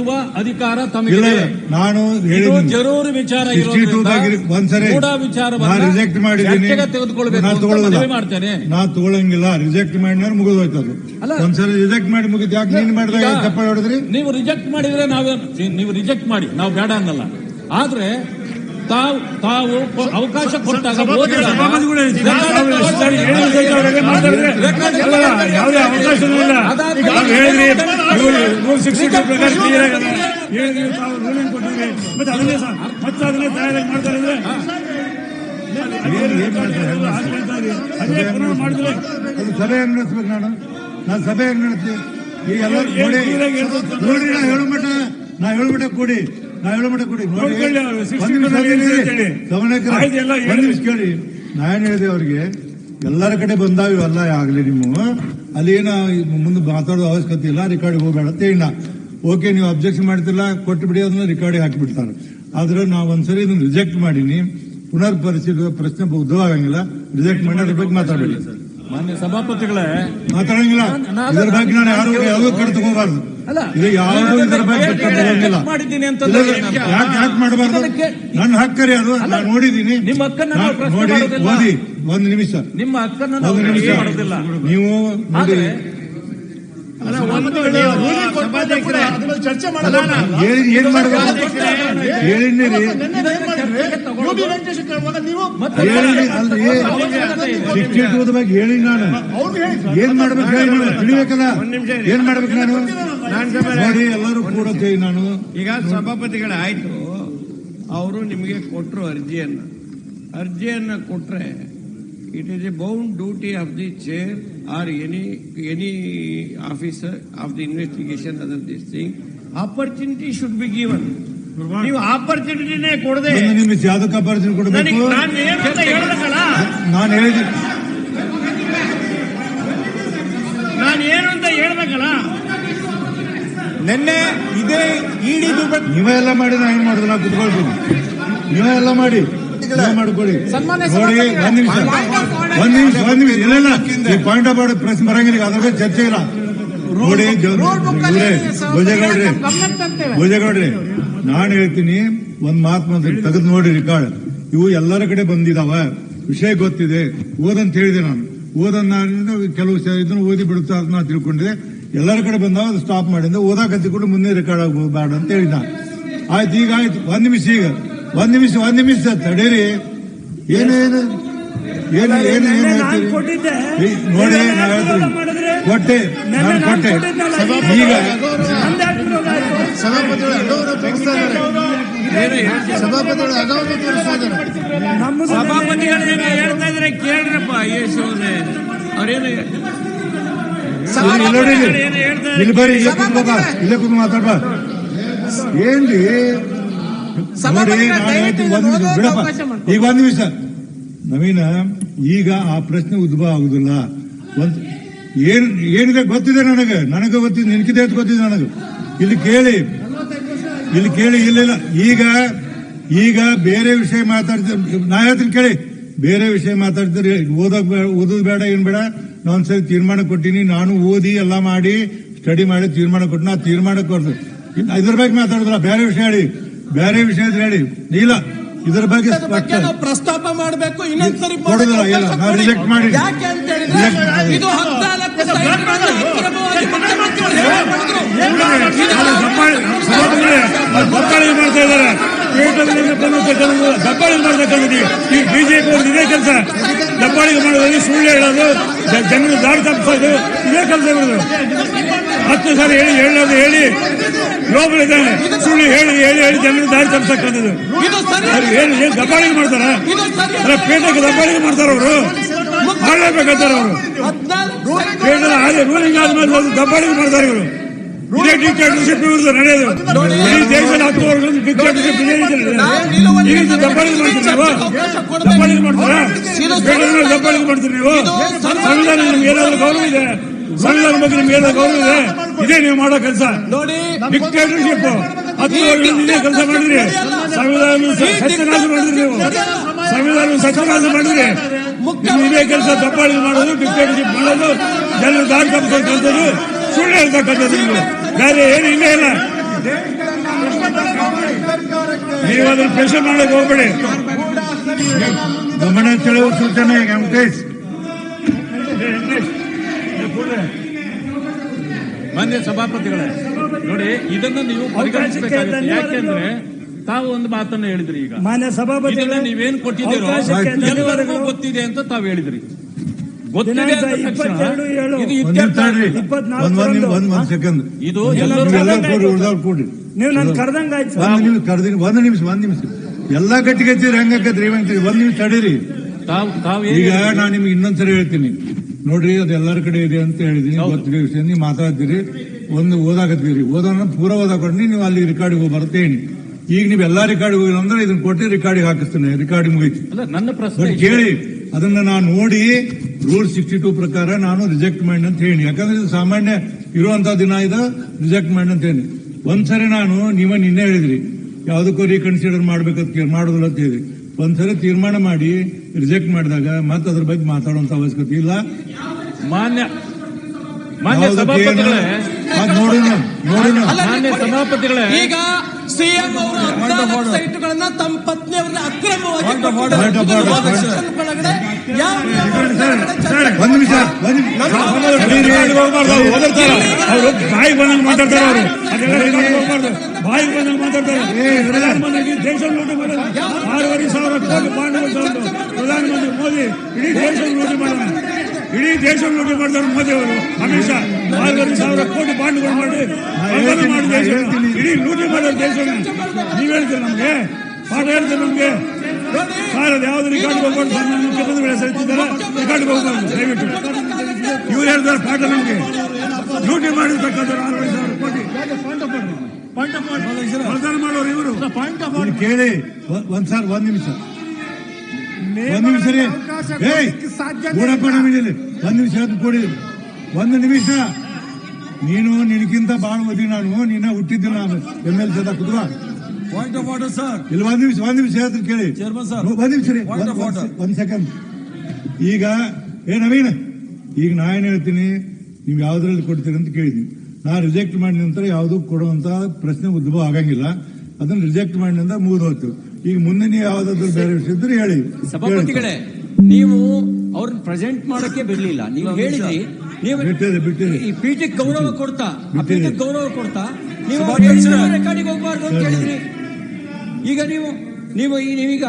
ರಚಿಸುವ ಅಧಿಕಾರ ತಮಗೆ ನಾನು ಜರೂರು ವಿಚಾರ 62 ಇರೋದ್ರಿಂದ ದಾಗಿ ಕೂಡ ವಿಚಾರವನ್ನ ನಾ ರಿಜೆಕ್ಟ್ ಮಾಡಿದ್ದೀನಿ. ಮಾಡ್ತೇನೆ. ನಾ ತಗೊಳಂಗಿಲ್ಲ ರಿಜೆಕ್ಟ್ ಮಾಡಿದ್ರೆ ಮುಗಿದೋಯ್ತದು. ಒಂದ್ಸರಿ ರಿಜೆಕ್ಟ್ ಮಾಡಿ ಮುಗಿದ್ ಯಾಕೆ ನೀನ್ ಚಪ್ಪಾಳೆ ಹೊಡೆದ್ರಿ? ನೀವು ರಿಜೆಕ್ಟ್ ಮಾಡಿದ್ರೆ ನಾವೇ ನೀವು ರಿಜೆಕ್ಟ್ ಮಾಡಿ. ನಾವು ಬೇಡ ಅನ್ನಲ್ಲ. ಆದ್ರೆ ತಾವು ತಾವು ಅವಕಾಶ ಕೊಟ್ಟಾಗ ಸಭೆ ಹೆಂಗ್ ನಡೆಸ್ಬೇಕು ನಾನು. ನಾನು ಸಭೆ ಹೆಂಗ್ ನಡೆಸ್ತೀನಿ ಈಗ ಎಲ್ಲರೂ ನೋಡಿ? ನೋಡ್ರಿ ನಾ ಹೇಳೋ ಮಟ್ಟ ನಾ ಹೇಳೋ ಮಟ್ಟ ಕೊಡಿ. ನಾ ಹೇಳೋ ಮಟ್ಟ ಕೊಡಿ ನೋಡಿ ನೋಡ್ಕೊಳ್ಳಿ ಅವ್ರು, 60 ಒಂದ್ ನಿಮಿಷ ಪ್ರಕಾರ ಇರಿ. ಹೇಳಿ. ಗಮನಕ್ಕೆ ಆಯ್ತು, ಎಲ್ಲ ಒಂದ್ ಹೇಳಿ. ನಿಮಿಷ ಕೇಳಿ. ಏನ್ ಹೇಳಿದೆ ಅವ್ರಿಗೆ ಎಲ್ಲರ ಕಡೆ ಬಂದಾವ ಇವೆಲ್ಲ ಆಗ್ಲಿ ನಿಮ್ಮ ಅಲ್ಲಿ ಏನ ಮುಂದೆ ಮಾತಾಡೋ ಅವಶ್ಯಕತೆ ಇಲ್ಲ ರೆಕಾರ್ಡಿಗೆ ಹೋಗಬೇಡ ಅಂತ ಹೇಳಿ ಓಕೆ ನೀವು ಅಬ್ಜೆಕ್ಷನ್ ಮಾಡ್ತಿಲ್ಲ ಕೊಟ್ಟು ಬಿಡಿ ಅದನ್ನ ರೆಕಾರ್ಡಿಗೆ ಹಾಕಿಬಿಡ್ತಾರೆ. ಆದ್ರೆ ನಾವು ಒಂದ್ಸರಿ ಇದನ್ನ ರಿಜೆಕ್ಟ್ ಮಾಡೀನಿ. ಪುನರ್ ಪರಿಶೀಲಿಸುವ ಪ್ರಶ್ನೆ ಉದ್ದವಾಗಂಗಿಲ್ಲ ರಿಜೆಕ್ಟ್ ಮಾಡಿ ಅದ್ರ ಬಗ್ಗೆ ಮಾತಾಡಬೇಡಿ. ಮಾನ್ಯ ಸಭಾಪತಿಗಳೇ. ಮಾತಾಡಂಗಿಲ್ಲ. ಇದರ ಬಗ್ಗೆ ನಾನು ಯಾರು ಯಾವುದೋ ಕಡೆ ತಗೋಬಾರ್ದು ಅಲ್ಲ. ಇದು ಯಾರು ಇದ್ರ ಬಗ್ಗೆ ತಗೊಂಡಿಲ್ಲ ಮಾಡಿದ್ದೀನಿ ಅಂತ ಯಾಕೆ ಯಾಕೆ ಮಾಡಬಾರ್ದು? ನನ್ನ ಹಕ್ಕರಿ ಅದು. ನಾನು ನೋಡಿದ್ದೀನಿ. ನಿಮ್ಮ ಹಕ್ಕನ್ನ ನೋಡಿ ಮಾಡೋದಿಲ್ಲ. ಓದಿ. ಒಂದು ನಿಮಿಷ. ನಿಮ್ಮ ಹಕ್ಕನ್ನ ಒಂದು ನಿಮಿಷ. ನೀವು ನೋಡಿ. ಚರ್ಚೆ ಹೇಳಿ ಸಿಕ್ಸ್ಟಿ ಬಗ್ಗೆ ನಾನು ಏನ್ ಮಾಡ್ಬೇಕು? ಹೇಳಿ ನಾನು ತಿಳಿಬೇಕಲ್ಲ? ಏನ್ ಮಾಡ್ಬೇಕು ನಾನು? ನೋಡಿ ಎಲ್ಲರೂ ಕೂಡ ನಾನು. ಈಗ ಸಭಾಪತಿಗಳ ಆಯ್ತು. ಅವರು ನಿಮಗೆ ಕೊಟ್ಟರು ಅರ್ಜಿಯನ್ನ. ಅರ್ಜಿಯನ್ನ ಕೊಟ್ರೆ it is a bound duty of the chair or any any officer of the investigation under this thing. Opportunity should be given. ನೀವು ಆಪರ್ಚುನಿಟಿನೇ ಕೊಡದೆ. ನಿಮ್ಗೆ ಯಾವ್ದಕ್ಕೆ ಆಪರ್ಚುನಿಟಿ ಕೊಡಬೇಕು. ನಾನು ಹೇಳಿದ್ದೀನಿ ನಾನು ಏನು ಅಂತ ಹೇಳ್ಬೇಕಲ್ಲ? ನಿನ್ನೆ ಇದೇ ಇಡಿ ನೀವೇ ಎಲ್ಲ ಮಾಡಿ ನಾನು ಏನ್ ಮಾಡುದು? ನಾ ಕುತ್ಕೊಳ್ತೀನಿ. ನೀವೇ ಎಲ್ಲ ಮಾಡಿ. ಮಾಡ್ಕೊಳ್ಳಿ? ಒಂದ್ ನಿಮಿಷ. ಒಂದ್ ನಿಮಿಷ. ಒಂದ್ ನಿಮಿಷ ಇಲ್ಲ ಈ ಪಾಯಿಂಟ್ ಆಫ್ ಆರ್ಡರ್ ಪ್ರಶ್ನೆ ಬರಂಗಿಲ್ಲ ಅದ್ರ ಬಗ್ಗೆ ಚರ್ಚೆ ಇಲ್ಲ. ನೋಡಿ ಭೋಜೇಗೌಡ್ರಿ ಭೋಜೇಗೌಡ್ರಿ ನಾನು ಹೇಳ್ತೀನಿ ಒಂದ್ ಮಾತು ಮಾತ್ರ ತೆಗೆದು ನೋಡಿ ರಿಕಾರ್ಡ್ ಇವು ಎಲ್ಲರ ಕಡೆ ಬಂದಿದಾವ. ವಿಷಯ ಗೊತ್ತಿದೆ. ಓದಂತ ಹೇಳಿದೆ ನಾನು. ಓದನ್ನ ಕೆಲವು ಇದನ್ನು ಇದನ್ನ ಓದಿ ಬಿಡುತ್ತಾ ಅದನ್ನ ತಿಳ್ಕೊಂಡಿದೆ. ಎಲ್ಲರ ಕಡೆ ಬಂದಾವ ಅದು ಸ್ಟಾಪ್ ಮಾಡಿದ್ದೆ. ಓದಾಕ ಹತ್ತಿಕೊಂಡು ಮುಂದೆ ರೆಕಾರ್ಡ್ ಆಗಬಾರ್ದು ಅಂತ ಹೇಳಿದ ಆಯ್ತು ಈಗ ಆಯ್ತು. ಒಂದ್ ನಿಮಿಷ ಈಗ. ಒಂದ್ ನಿಮಿಷ ಒಂದ್ ನಿಮಿಷ ತಡೀರಿ. ಏನೇನು ಏನು ಏನು ಏನು ನೋಡಿ ಹೇಳ್ತೀನಿ. ಕೊಟ್ಟೆ ನಾನು ಕೊಟ್ಟೆ. ಈಗ. ಸಭಾಪತಿಗಳು ಅಗೌರವ ತೋರಿಸ್ತಾ ಇದ್ದಾರೆ. ಸಭಾಪತಿಗಳು ಅಗೌರವ ತೋರಿಸ್ತಾ ಇದ್ದಾರೆ. ನಮ್ಮ ಸಭಾಪತಿಗಳು ಏನು ಹೇಳ್ತಾ ಇದ್ರೆ ಕೇಳ್ರಪ್ಪ ಯೇಸು ಅವ್ರೇನು ಇಲ್ಲಿ ನೋಡಿ ಇಲ್ಲಿ. ಇಲ್ಲಿ ಬರ್ರಿ ಇಲ್ಲೇ ಕುತ್ಕೋಬಾ ಇಲ್ಲೇ ಮಾತಾಡ್ಬಾ. ಏನ್ರಿ? ಈಗ ಒಂದ್ ನಿಮಿಷ. ನವೀನ ಈಗ ಆ ಪ್ರಶ್ನೆ ಉದ್ಭವ ಆಗುದಿಲ್ಲ. ಒಂದ್ ಏನ್ ಏನಿದೆ ಗೊತ್ತಿದೆ ನನಗೆ? ನನಗೆ ಗೊತ್ತಿದೆ ನಿನ್ಕಿದೆ ಅಂತ ಗೊತ್ತಿದೆ ನನಗೆ. ಇಲ್ಲಿ ಕೇಳಿ. ಇಲ್ಲಿ ಕೇಳಿ ಇಲ್ಲ ಇಲ್ಲ. ಈಗ ಈಗ ಬೇರೆ ವಿಷಯ ಮಾತಾಡ್ತ ನಾ ಹೇಳ್ತೀನಿ ಕೇಳಿ. ಬೇರೆ ವಿಷಯ ಮಾತಾಡ್ತೀರಿ ಓದೋಕ್ ಬೇಡ ಓದೋದು ಬೇಡ ಏನ್ ಬೇಡ. ನಾನು ಸರಿ ತೀರ್ಮಾನ ಕೊಟ್ಟಿನಿ. ನಾನು ಓದಿ ಎಲ್ಲ ಮಾಡಿ ಸ್ಟಡಿ ಮಾಡಿ ತೀರ್ಮಾನ ಕೊಟ್ಟು ನಾ ತೀರ್ಮಾನ ಕೊಡ್ತೀನಿ ಇದ್ರ ಬಗ್ಗೆ ಮಾತಾಡಿದ್ರ ಬೇರೆ ವಿಷಯ ಹೇಳಿ. ಬೇರೆ ವಿಷಯ ಇದ್ರೆ ಹೇಳಿ. ಇಲ್ಲ ಇದ್ರ ಬಗ್ಗೆ ಬಗ್ಗೆ ಸ್ಪಷ್ಟ. ನಾವು ಪ್ರಸ್ತಾಪ ಮಾಡಬೇಕು ಇನ್ನೊಂದ್ಸರಿ ರಿಜೆಕ್ಟ್ ಮಾಡಿ. ಯಾಕೆ ಅಂತ ಹೇಳಿದ್ರೆ. ಇದು ಹದಿನಾಲ್ಕು ಮಾಡಿದ್ರು? ಮಾಡ್ತಾ ಇದ್ದಾರೆ. ಪೇಟೆಗಳಿಂದ ಬಂದಿರ್ತಕ್ಕಂಥ ದಬ್ಬಾಳಿ ಮಾಡ್ತಕ್ಕಂಥದ್ದು ಈ ಬಿಜೆಪಿ ಅವ್ರದ್ದು ಇದೇ ಕೆಲಸ. ದಬ್ಬಾಳಿಗೆ ಮಾಡೋದು ಸುಳ್ಳು ಹೇಳೋದು ಜನರು ದಾರಿ ತಪ್ಪಿಸೋದು ಇದೇ ಕೆಲಸ ಇರೋದು. ಹತ್ತು ಸಾರಿ ಹೇಳಿ ಹೇಳೋದು ಹೇಳಿ ಲೋಬಲಿದ್ದಾನೆ ಸುಳ್ಳು ಹೇಳಿ ಹೇಳಿ ಹೇಳಿ ಜನರು ದಾರಿ ತಪ್ಪಿಸಕ್ಕಂಥದ್ದು. ಏನು ಏನು ದಬ್ಬಾಳಿಗೆ ಮಾಡ್ತಾರ? ಅಲ್ಲ ಪೇಟೆಗೆ ದಬ್ಬಾಳಿಗೆ ಮಾಡ್ತಾರ ಅವರು? ಮಾಡ್ಲೇಬೇಕಂತಾರ ಅವರು? ಹದಿನಾಲ್ಕು ಪೇಟೆ ಹಾಗೆ ರೂಲಿಂಗ್ ಆದ್ಮೇಲೆ ದಬ್ಬಾಳಿಗೆ ಮಾಡ್ತಾರೆ ಇವರು. ಇದೇ ಡಿಕ್ಟೇಟರ್ಶಿಪ್ ಇವ್ರದ್ದು ನಡೆಯೋದು. ದೇಶದ ಹತ್ತು ವರ್ಷ ಡಿಕ್ಟೇಟರ್ಶಿಪ್ ಇದೇ ಮಾಡ್ತೀರಿ ನೀವು? ಮಾಡ್ತೀರಾ ಸಂವಿಧಾನ ನಿಮ್ಗೆ ಏನಾದ್ರು ಗೌರವ ಇದೆ? ಸಂವಿಧಾನ ಬಗ್ಗೆ ನಿಮ್ಗೆ ಏನಾದ್ರು ಗೌರವ ಇದೆ? ಇದೇ ನೀವು ಮಾಡೋ ಕೆಲಸ. ನೋಡಿ ಡಿಕ್ಟೇಟರ್ಶಿಪ್ ಹತ್ತು ವರ್ಷದಿಂದ ಇದೇ ಕೆಲಸ ಮಾಡಿದ್ರಿ. ಸಂವಿಧಾನ ಸತ್ಯನಾಶ ಮಾಡಿದ್ರಿ ನೀವು? ಸಂವಿಧಾನ ಸತ್ಯನಾಶ ಮಾಡಿದ್ರಿ. ನೀವು ಇದೇ ಕೆಲಸ ಮಾಡೋದು ಡಿಕ್ಟೇಟರ್ಶಿಪ್ ಮಾಡೋದು ಜನರು ದಾರಿ ತಪ್ಪಿಸೋದು ಸುಳ್ಳು ಹೇಳ್ತಕ್ಕಂಥದ್ದು ನೀವು. ಬೇರೆ ಏನು ಇಲ್ಲ ಇಲ್ಲ ನೀವು ಅದನ್ನ ಪ್ರೆಷರ್ ಮಾಡಕ್ ಹೋಗ್ಬೇಡಿ. ಗಮನ ಸೆಳೆಯುವ ಸೂಚನೆ ವೆಂಕಟೇಶ್ ಮಾನ್ಯ ಸಭಾಪತಿಗಳೇ ನೋಡಿ ಇದನ್ನ ನೀವು ಪರಿಗಣಿಸಬೇಕಾಗುತ್ತೆ. ಯಾಕೆಂದ್ರೆ ತಾವು ಒಂದು ಮಾತನ್ನ ಹೇಳಿದ್ರಿ ಈಗ. ಮಾನ್ಯ ಸಭಾಪತಿ ಸಭಾಪತಿಗಳೇ ನೀವೇನ್ ಕೊಟ್ಟಿದ್ದೀರೋ ಎಲ್ಲರಿಗೂ ಗೊತ್ತಿದೆ ಅಂತ ತಾವು ಹೇಳಿದ್ರಿ. ಇದು ನೀವು ನನ್ ಕರ್ದಂಗ ಆಯ್ತು ಒಂದ್ ನಿಮಿಷ ಕರೆದಿನಿ ಒಂದ್ ನಿಮಿಷ ಒಂದ್ ನಿಮಿಷ. ಎಲ್ಲಾ ಗಟ್ಟಿಗೆ ಹಚ್ಚಿರಿ ಹೆಂಗ್ ಹಾಕತ್ರಿ ವೆಂಕಟೇಶ್ ಒಂದ್ ನಿಮಿಷ ತಡೀರಿ. ಈಗ ನಾ ನಾನು ನಿಮ್ಗೆ ಇನ್ನೊಂದ್ಸರಿ ಹೇಳ್ತೀನಿ. ನೋಡ್ರಿ ಅದು ಎಲ್ಲರ ಕಡೆ ಇದೆ ಅಂತ ಹೇಳಿದೀನಿ. ಗೊತ್ತಿದೆ ವಿಷಯ. ನೀವು ಮಾತಾಡ್ತೀರಿ. ಒಂದು ಓದಾಕತ್ತೀರಿ. ಓದೋಣ ಪೂರ ಓದಾಕೊಂಡು ನೀವು ಅಲ್ಲಿ ರೆಕಾರ್ಡಿಗೆ ಹೋಗಿ ಬರ್ತೇನೆ. ಈಗ ನೀವು ಎಲ್ಲಾ ರೆಕಾರ್ಡಿಗೆ ಹೋಗಿಲ್ಲ ಅಂದ್ರೆ ಇದನ್ನ ಕೊಟ್ಟು ರೆಕಾರ್ಡಿಗೆ ಹಾಕಿಸ್ತೇನೆ. ರೆಕಾರ್ಡಿಂಗ್ ಮುಗಿತು. ನನ್ನ ಪ್ರಶ್ನೆ ಕೇಳಿ ಅದನ್ನ ನಾನು ನೋಡಿ ರೂಲ್ ಸಿಕ್ಸ್ಟಿ ಟೂ ಪ್ರಕಾರ ನಾನು ರಿಜೆಕ್ಟ್ ಮಾಡಿ ಅಂತ ಹೇಳಿ. ಯಾಕಂದ್ರೆ ಸಾಮಾನ್ಯ ಇರುವಂತ ದಿನ ಇದು ರಿಜೆಕ್ಟ್ ಮಾಡಿ ಅಂತ ಹೇಳಿ. ಒಂದ್ಸರಿ ನಾನು, ನೀವ ನಿನ್ನೆ ಹೇಳಿದ್ರಿ. ಯಾವ್ದಕ್ಕೂ ರೀಕನ್ಸಿಡರ್ ಮಾಡ್ಬೇಕಂತ ಮಾಡೋದಿಲ್ಲ ಅಂತ ಹೇಳಿ. ಒಂದ್ಸರಿ ತೀರ್ಮಾನ ಮಾಡಿ ರಿಜೆಕ್ಟ್ ಮಾಡಿದಾಗ ಮತ್ತೆ ಅದ್ರ ಬಗ್ಗೆ ಮಾತಾಡುವಂತ ಅವಶ್ಯಕತೆ ಇಲ್ಲ. ಮಾನ್ಯ ಮಾನ್ಯ ಸಭಾಪತಿಗಳೇ. ಮಾನ್ಯ ಸಭಾಪತಿಗಳೇ. ಈಗ ಸಿಎಂ ಅವರು ಹದಿನಾಲ್ಕು ಸೈಟ್ಗಳನ್ನ ತಮ್ಮ ಪತ್ನಿಯವರ ಅಕ್ರಮವಾಗಿ ಬಾಯಿ ಬಂದಂಗೆ ಮಾತಾಡ್ತಾರೆ ಅವರು. ಬಾಯಿಗೆ ಬಂದಂಗೆ ಮಾತಾಡ್ತಾರೆ. ಪ್ರಧಾನಮಂತ್ರಿ ದೇಶ ಲೂಟಿ ಮಾಡೋದು ಆರೂವರೆ ಸಾವಿರ ಕೋಟಿ ಬಾಂಡ್ಗಳು ಪ್ರಧಾನಮಂತ್ರಿ ಮೋದಿ ಇಡೀ ದೇಶ ಲೂಟಿ ಮಾಡೋಣ ಇಡೀ ದೇಶ ಲೂಟಿ ಮಾಡ್ತಾರೆ ಮೋದಿ ಅವರು ಅಮಿತ್ ಶಾ ಆರೂವರೆ ಸಾವಿರ ಕೋಟಿ ಬಾಂಡ್ಗಳು ಮಾಡಿ ಮಾಡಿ ದೇಶ ಇಡೀ ಲೂಟಿ ಮಾಡೋ ದೇಶ ನೀವು ಹೇಳ್ತೀರಿ ನಮ್ಗೆ ಪಾಠ ಹೇಳ್ತೀರಿ ನಮ್ಗೆ ಸರ್ ಅದು ಯಾವ್ದು ರಿಕಾರ್ಡ್ ಹೋಗ್ಬಾರ್ದು ಸರ್ ನನ್ನ ಮುಖ್ಯಮಂತ್ರಿಗಳು ಹೆಸರಿದ್ದಾರೆ ರಿಕಾರ್ಡ್ ಹೋಗ್ಬಾರ್ದು ದಯವಿಟ್ಟು ಇವ್ರು ಹೇಳ್ತಾರೆ ಪಾಠ ನಮ್ಗೆ ಡ್ಯೂಟಿ ಮಾಡಿರ್ತಕ್ಕಂಥವ್ರು ಆರೂವರೆ ಸಾವಿರ ಕೋಟಿ ವಾಗ್ದಾನ ಮಾಡೋರು ಇವರು ಕೇಳಿ ಒಂದ್ಸಾರಿ ಒಂದ್ ಸರ್ ಒಂದ್ ನಿಮಿಷ ಒಂದ್ ನಿಮಿಷ ರೀ ಏಯ್ ಗೂಡಪ್ಪ ನಮಗೆ ಒಂದು ನಿಮಿಷ ಕೊಡಿ. ಒಂದು ನಿಮಿಷ. ನೀನು ನಿನಗಿಂತ ಬಾಳ ಓದಿ ನಾನು ನಿನ್ನ ಹುಟ್ಟಿದ್ದಿಲ್ಲ ನಾನು. ಎಂ ಎಲ್ ಸಿ ಕುದುವ ಪಾಯಿಂಟ್ ಆಫ್ ಆರ್ಡರ್ ಸರ್ ಇಲ್ಲಿ ಒಂದು ನಿಮಿಷ ಒಂದು ನಿಮಿಷ ಹೇಳ್ತೀನಿ ಕೇಳಿ. ಸರ್ ಒಂದು ನಿಮಿಷ ರೀ ಒಂದ್-. ಸೆಕೆಂಡ್ ಈಗ ಏ ನವೀನ್ ಈಗ ನಾ ಏನ್ ಹೇಳ್ತೀನಿ ನೀವು ಯಾವ್ದ್ರಲ್ಲಿ ಕೊಡ್ತೀರಿ ಅಂತ ಕೇಳಿದ್ವಿ ನಾ ರಿಜೆಕ್ಟ್ ಮಾಡಿದ ನಂತರ ಯಾವ್ದು ಕೊಡುವಂತ ಪ್ರಶ್ನೆ ಉದ್ಭವ ಆಗಂಗಿಲ್ಲ. ಅದನ್ನ ರಿಜೆಕ್ಟ್ ಮಾಡಿದ ಮುಗಿದು ಹೋಯ್ತು ಈಗ ಮುಂದಿನ ಯಾವ್ದಾದ್ರು ಬೇರೆ ವಿಷಯ ಇದ್ರೆ ಹೇಳಿ. ಸಭಾಪತಿಗಳೇ ನೀವು ಅವ್ರನ್ನ ಪ್ರೆಸೆಂಟ್ ಮಾಡಕ್ಕೆ ಬಿಡ್ಲಿಲ್ಲ. ನೀವು ಹೇಳಿದ್ರಿ ನೀವು ಬಿಟ್ಟಿದೆ ಬಿಟ್ಟಿದೆ. ಈ ಪೀಠಕ್ಕೆ ಗೌರವ ಕೊಡ್ತಾ ಆ ಪೀಠಕ್ಕೆ ಗೌರವ ಕೊಡ್ತಾ ನೀವು. ರೆಕಾರ್ಡಿಗೆ ಹೋಗ್ಬಾರ್ದು ಅಂತ ಹೇಳಿದ್ರಿ. ಈಗ ನೀವು ನೀವು ಈ- ನೀವೀಗ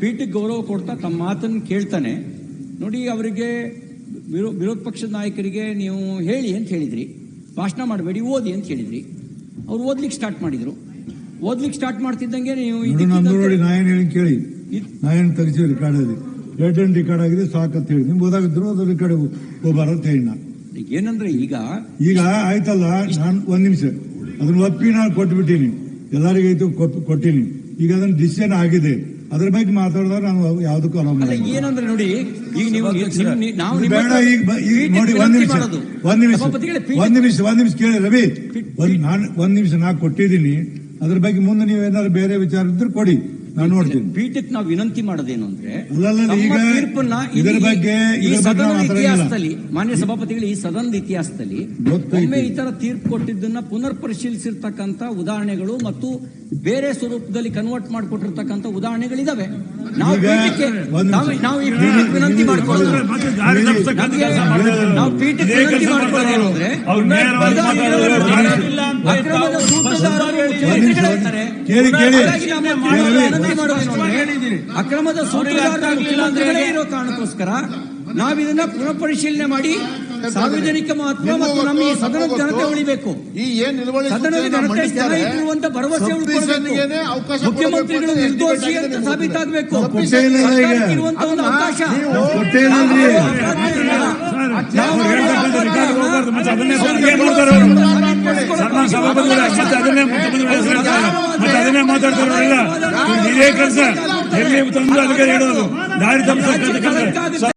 ಪೀಠಕ್ಕೆ ಗೌರವ ಕೊಡ್ತಾ ತಮ್ಮ ಮಾತನ್ನು ಕೇಳ್ತಾನೆ. ನೋಡಿ ಅವರಿಗೆ ವಿರೋ- ವಿರೋಧ ಪಕ್ಷದ ನಾಯಕರಿಗೆ ನೀವು ಹೇಳಿ ಅಂತ ಹೇಳಿದ್ರಿ. ಭಾಷಣ ಮಾಡಬೇಡಿ ಓದಿ ಅಂತ ಹೇಳಿದ್ರಿ. ಅವ್ರು ಓದ್ಲಿಕ್ಕೆ ಸ್ಟಾರ್ಟ್ ಮಾಡಿದ್ರು. ಓದ್ಲಿಕ್ಕೆ ಸ್ಟಾರ್ಟ್ ಮಾಡ್ತಿದ್ದಂಗೆ ನೀವು ನೋಡು ಇದಕ್ಕಿಂತ- ನೋಡಿ ನಾ ಏನ್ ಹೇಳಿ ಕೇಳಿ. ನಾಯನ್ ನಾ ಏನ್ ತೆಗಿಸಿ ರೆಕಾರ್ಡ್ ಅಲ್ಲಿ. ರೆಡ್ ಅಂಡ್ ರೆಕಾರ್ಡ್ ಆಗಿದೆ ಸಾಕಂತ ಹೇಳಿ. ನಿಮ್ಗೆ ಓದಾಗಿದ್ರು ಅದು ರೆಕಾರ್ಡ್ ಹೋಗ್ಬಾರ ಅಂತ ಹೇಳಿ ನಾ ಏನಂದ್ರೆ ಈಗ ಈಗ ಆಯ್ತಲ್ಲ ನಾನು ಒಂದ್ ನಿಮಿಷ. ಅದನ್ನ ಒಪ್ಪಿ ನಾನು ಕೊಟ್ಬಿಟ್ಟಿನಿ. ಎಲ್ಲರಿಗೂ ಆಯ್ತು ಕೊಟ್ಟು ಕೊಟ್ಟಿನಿ. ಈಗ ಅದನ್ನ ಡಿಸಿಷನ್ ಆಗಿದೆ. ಅದ್ರ ಬಗ್ಗೆ ಮಾತಾಡಿದ್ರೆ ನಾನು ಯಾವ್ದಕ್ಕೂ ಏನಂದ್ರೆ ನೋಡಿ ಈಗ ನೀವು ನೀವು- ಬೇಡ ಈಗ ಬ- ಈಗ ನೋಡಿ ಒಂದ್ ನಿಮಿಷ. ಒಂದ್ ನಿಮಿಷ. ಒಂದ್ ನಿಮಿಷ ಒಂದ್ ನಿಮಿಷ ಕೇಳಿ ರವಿ. ಒಂದ್ ನಾನು ಒಂದ್ ನಿಮಿಷ ನಾ ಕೊಟ್ಟಿದ್ದೀನಿ. ಅದ್ರ ಬಗ್ಗೆ ಮುಂದೆ ನೀವು ಏನಾದ್ರು ಬೇರೆ ವಿಚಾರ ಇದ್ರೆ ಕೊಡಿ. ನಾನು ನೋಡ್ತೀನಿ. ಪೀಠಕ್ಕೆ ನಾವು ವಿನಂತಿ ಮಾಡೋದೇನು ಅಂದ್ರೆ ಈಗ ತೀರ್ಪನ್ನ ಇದರ ಬಗ್ಗೆ- ಈ ಸದನದ ಇತಿಹಾಸದಲ್ಲಿ ಮಾನ್ಯ ಸಭಾಪತಿಗಳು ಈ ಸದನದ ಇತಿಹಾಸದಲ್ಲಿ. ಒಮ್ಮೆ ಈ ತರ ತೀರ್ಪು ಕೊಟ್ಟಿದ್ದನ್ನ ಪುನರ್ ಪರಿಶೀಲಿಸಿರ್ತಕ್ಕಂಥ ಉದಾಹರಣೆಗಳು ಮತ್ತು ಬೇರೆ ಸ್ವರೂಪದಲ್ಲಿ ಕನ್ವರ್ಟ್ ಮಾಡಿಕೊಟ್ಟಿರ್ತಕ್ಕಂಥ ಉದಾಹರಣೆಗಳಿದಾವೆ. ನಾವು ಪೀಠಕ್ಕೆ ನಾವು ಈ ಪೀಠಕ್ಕೆ ವಿನಂತಿ ಮಾಡ್ಕೊಳ್ಳೋದು. ನಾವು ಪೀಠಕ್ಕೆ ವಿನಂತಿ. ಅಂದ್ರೆ ಅಕ್ರಮದ ಸೂತ್ರಧಾರರು ಸೂತ್ರಧಾರರು ಮುಖ್ಯಮಂತ್ರಿಗಳೇ ಇರೋ ಕಾರಣಕ್ಕೋಸ್ಕರ ನಾವಿದನ್ನ ಪುನಃ ಪರಿಶೀಲನೆ ಮಾಡಿ ಸಾರ್ವಜನಿಕ ಮಹತ್ವ ಮತ್ತು ನಮ್ಮ ಈ ಸದನದ ಜನತೆ ಉಳಿಬೇಕು. ಈ ಏನ್ ನಿಲುವಳಿ ಸದನದ ಜನತೆ ಜನ ಇರುವಂತ ಇಟ್ಟಿರುವಂತ ಭರವಸೆ ಮುಖ್ಯಮಂತ್ರಿಗಳು ನಿರ್ದೋಷಿ ಅಂತ. ಸಾಬೀತಾಗಬೇಕು. ಇರುವಂತ ಒಂದು ಅವಕಾಶ. ಅದನ್ನೇ ಮಾತಾಡ್ತಾರಲ್ಲ ಇದೇ ಕೆಲಸ. ಎಲ್ಲಿ ತಂದು ಅದಕ್ಕೆ ಹೇಳೋದು ದಾರಿ ತಪ್ಪಿಸಕ್ಕಂತ ಕೆಲಸ